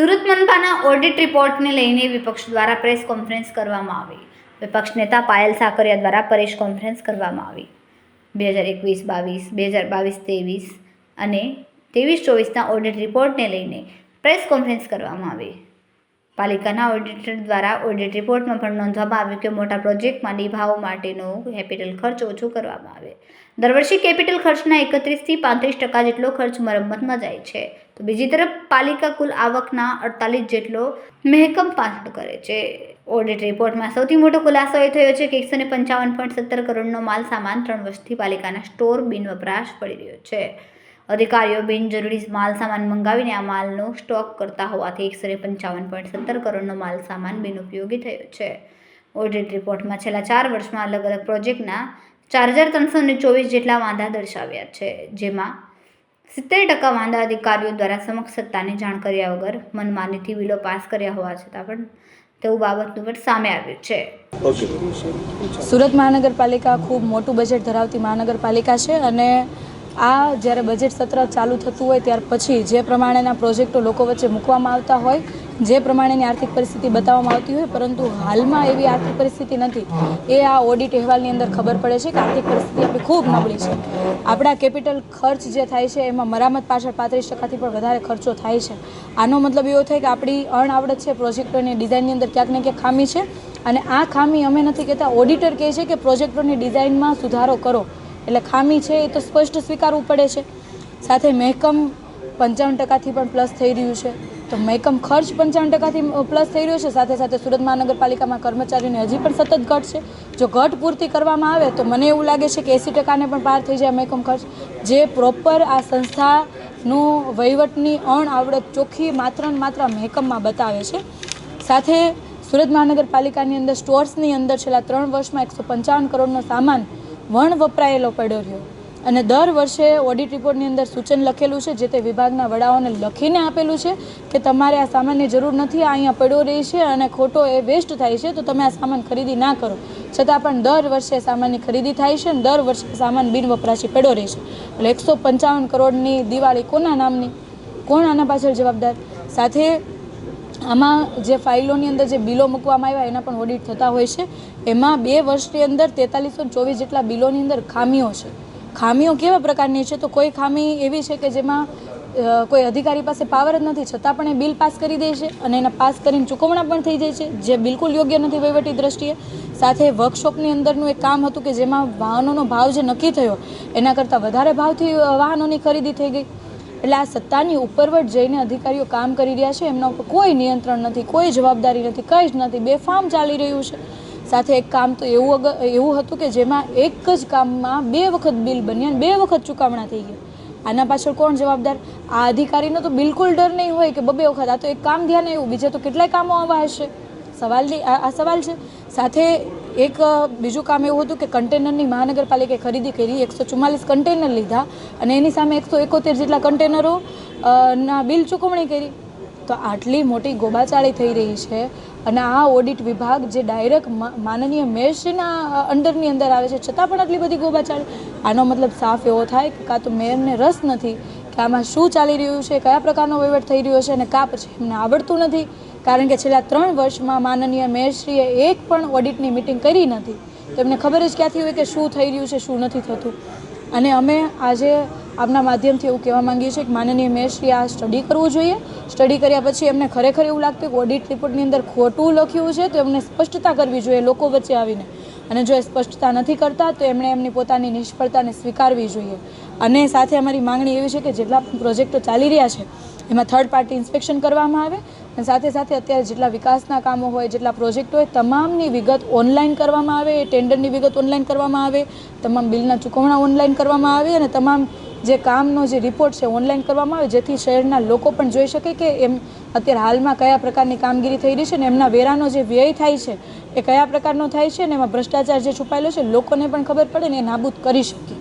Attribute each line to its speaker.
Speaker 1: Surat મનપાના audit રિપોર્ટને લઈને વિપક્ષ દ્વારા પ્રેસ કોન્ફરન્સ કરવામાં આવી. વિપક્ષ નેતા પાયલ સાકરિયા દ્વારા પ્રેસ કોન્ફરન્સ કરવામાં આવી. બે હજાર એકવીસ, બાવીસ, બે હજાર બાવીસ, ત્રેવીસ અને ત્રેવીસ ચોવીસના ઓડિટ રિપોર્ટને લઈને પ્રેસ કોન્ફરન્સ કરવામાં આવી. પાલિકાના ઓડિટર દ્વારા ઓડિટ રિપોર્ટમાં પણ નોંધવામાં આવ્યું કે મોટા પ્રોજેક્ટમાં નિભાવ માટેનો કેપિટલ ખર્ચ ઓછો કરવામાં આવે. દર વર્ષે કેપિટલ ખર્ચના એકત્રીસથી પાંત્રીસ ટકા જેટલો ખર્ચ મરમ્મતમાં જાય છે. તો બીજી તરફ પાલિકા કુલ આવકના અડતાલીસ જેટલો મહેકમ પાછળ કરે છે. ઓડિટ રિપોર્ટમાં સૌથી મોટો ખુલાસો એ થયો છે કે એકસો ને પંચાવન પોઈન્ટ સત્તર કરોડનો માલ સામાન ત્રણ વર્ષથી પાલિકાના સ્ટોર બિન વપરાશ પડી રહ્યો છે. અધિકારીઓ બિનજરૂરી માલ સામાન મંગાવીને આ માલનો સ્ટોક કરતા હોવાથી એકસો ને પંચાવન પોઈન્ટ સત્તર કરોડનો માલ સામાન બિનઉપયોગી થયો છે. ઓડિટ રિપોર્ટમાં છેલ્લા ચાર વર્ષમાં અલગ અલગ પ્રોજેક્ટના ચાર હજાર ત્રણસો ચોવીસ જેટલા વાંધા દર્શાવ્યા છે, જેમાં સિત્તેર ટકા વાંધા અધિકારીઓ દ્વારા સમક્ષ સત્તાની જાણ કર્યા વગર મનમાનીથી બિલો પાસ કર્યા હોવા છતાં પણ તેવું બાબતનું પણ સામે આવ્યું છે.
Speaker 2: સુરત મહાનગરપાલિકા ખૂબ મોટું બજેટ ધરાવતી મહાનગરપાલિકા છે અને આ જ્યારે બજેટ સત્ર ચાલુ થતું હોય ત્યાર પછી જે પ્રમાણેના પ્રોજેક્ટો લોકો વચ્ચે મૂકવામાં આવતા હોય જે પ્રમાણેની આર્થિક પરિસ્થિતિ બતાવવામાં આવતી હોય, પરંતુ હાલમાં એવી આર્થિક પરિસ્થિતિ નથી. એ આ ઓડિટ અહેવાલની અંદર ખબર પડે છે કે આર્થિક પરિસ્થિતિ આપણી ખૂબ નબળી છે. આપણા કેપિટલ ખર્ચ જે થાય છે, એમાં મરામત પાછળ પાંત્રીસ ટકાથી પણ વધારે ખર્ચો થાય છે. આનો મતલબ એવો થાય કે આપણી અણઆવડત છે, પ્રોજેક્ટોની ડિઝાઇનની અંદર ક્યાંક ને ક્યાંક ખામી છે, અને આ ખામી અમે નથી કહેતા. ઓડિટર કહે છે કે પ્રોજેક્ટોની ડિઝાઇનમાં સુધારો કરો. એટલે ખામી છે એ તો સ્પષ્ટ સ્વીકારવું પડે છે. સાથે મહેકમ પંચાવન ટકાથી પણ પ્લસ થઈ રહ્યું છે. તો મહેકમ ખર્ચ પંચાવન ટકાથી પ્લસ થઈ રહ્યો છે. સાથે સાથે સુરત મહાનગરપાલિકામાં કર્મચારીઓની હજી પણ સતત ઘટ છે. જો ઘટ પૂર્તિ કરવામાં આવે, તો મને એવું લાગે છે કે એંસી ટકાને પણ પાર થઈ જાય મહેકમ ખર્ચ. જે પ્રોપર આ સંસ્થાનું વહીવટની અણઆવડત ચોખ્ખી માત્ર ને માત્ર મહેકમમાં બતાવે છે. સાથે સુરત મહાનગરપાલિકાની અંદર સ્ટોર્સની અંદર છેલ્લા ત્રણ વર્ષમાં એકસો પંચાવન કરોડનો સામાન વણ વપરાયેલો પડ્યો રહ્યો. અને દર વર્ષે ઓડિટ રિપોર્ટની અંદર સૂચન લખેલું છે, જે તે વિભાગના વડાઓને લખીને આપેલું છે કે તમારે આ સામાનની જરૂર નથી, આ અહીંયા પડ્યો રહે છે અને ખોટો એ વેસ્ટ થાય છે, તો તમે આ સામાન ખરીદી ના કરો. છતાં પણ દર વર્ષે સામાનની ખરીદી થાય છે અને દર વર્ષે સામાન બિનવપરાશી પડ્યો રહે છે. એટલે એકસો પંચાવન કરોડની દિવાળી કોના નામની? કોણ આના પાછળ જવાબદાર? સાથે આમાં જે ફાઇલોની અંદર જે બિલો મૂકવામાં આવ્યા, એના પણ ઓડિટ થતા હોય છે. એમાં બે વર્ષની અંદર તેતાલીસો ચોવીસ જેટલા બિલોની અંદર ખામીઓ છે. ખામીઓ કેવા પ્રકારની છે? તો કોઈ ખામી એવી છે કે જેમાં કોઈ અધિકારી પાસે પાવર જ નથી, છતાં પણ એ બિલ પાસ કરી દે છે અને એના પાસ કરીને ચૂકવણા પણ થઈ જાય છે, જે બિલકુલ યોગ્ય નથી વહીવટી દ્રષ્ટિએ. સાથે વર્કશોપની અંદરનું એક કામ હતું કે જેમાં વાહનોનો ભાવ જે નક્કી થયો, એના કરતાં વધારે ભાવથી વાહનોની ખરીદી થઈ ગઈ. એટલે આ સત્તાની ઉપરવટ જઈને અધિકારીઓ કામ કરી રહ્યા છે, એમના ઉપર કોઈ નિયંત્રણ નથી, કોઈ જવાબદારી નથી, કંઈ જ નથી. બેફામ ચાલી રહ્યું છે. સાથે એક કામ તો એવું એવું હતું કે જેમાં એક જ કામમાં બે વખત બિલ બન્યા અને બે વખત ચૂકવણા થઈ ગયા આના પાછળ કોણ જવાબદાર? આ અધિકારીનો તો બિલકુલ ડર નહીં હોય કે બબે વખત આ તો એક કામ ધ્યાન એવું, બીજે તો કેટલાય કામો આવા હશે. સવાલની આ સવાલ છે. સાથે એક બીજું કામ એવું હતું કે કન્ટેનરની મહાનગરપાલિકાએ ખરીદી કરી, એકસો ચુમ્માલીસ કન્ટેનર લીધા અને એની સામે એકસો એકોતેર જેટલા કન્ટેનરો ના બિલ ચૂકવણી કરી. તો આટલી મોટી ગોબાચાળી થઈ રહી છે અને આ ઓડિટ વિભાગ જે ડાયરેક્ટ માનનીય મેયરશ્રીના અંડરની અંદર આવે છે, છતાં પણ આટલી બધી ગોબાચાળી? આનો મતલબ સાફ એવો થાય કે કાં તો મેયરને રસ નથી કે આમાં શું ચાલી રહ્યું છે, કયા પ્રકારનો વહીવટ થઈ રહ્યો છે અને કાં પછી એમને આવડતું નથી? કારણ કે છેલ્લા ત્રણ વર્ષમાં માનનીય મેયરશ્રીએ એક પણ ઓડિટની મિટિંગ કરી નથી. તો એમને ખબર જ ક્યાંથી હોય કે શું થઈ રહ્યું છે, શું નથી થતું? અને અમે આજે આપના માધ્યમથી એવું કહેવા માંગીએ છીએ કે માનનીય મેયરશ્રી આ સ્ટડી કરવું જોઈએ. સ્ટડી કર્યા પછી એમને ખરેખર એવું લાગતું કે ઓડિટ રિપોર્ટની અંદર ખોટું લખ્યું છે, તો એમને સ્પષ્ટતા કરવી જોઈએ લોકો વચ્ચે આવીને. અને જો એ સ્પષ્ટતા નથી કરતા, તો એમણે એમની પોતાની નિષ્ફળતાને સ્વીકારવી જોઈએ. અને સાથે અમારી માંગણી એવી છે કે જેટલા પ્રોજેક્ટો ચાલી રહ્યા છે, એમાં થર્ડ પાર્ટી ઇન્સ્પેક્શન કરવામાં આવે. અને સાથે સાથે અત્યારે જેટલા વિકાસના કામો હોય, જેટલા પ્રોજેક્ટ હોય, તમામની વિગત ઓનલાઈન કરવામાં આવે ટેન્ડરની વિગત ઓનલાઈન કરવામાં આવે, તમામ બિલના ચૂકવણા ઓનલાઈન કરવામાં આવે અને તમામ જે કામનો જે રિપોર્ટ છે ઓનલાઈન કરવામાં આવે, જેથી શહેરના લોકો પણ જોઈ શકે કે એમ અત્યારે હાલમાં કયા પ્રકારની કામગીરી થઈ રહી છે ને એમના વેરાનો જે વ્યય થાય છે, એ કયા પ્રકારનો થાય છે અને એમાં ભ્રષ્ટાચાર જે છુપાયેલો છે, લોકોને પણ ખબર પડે ને એ નાબૂદ કરી શકીએ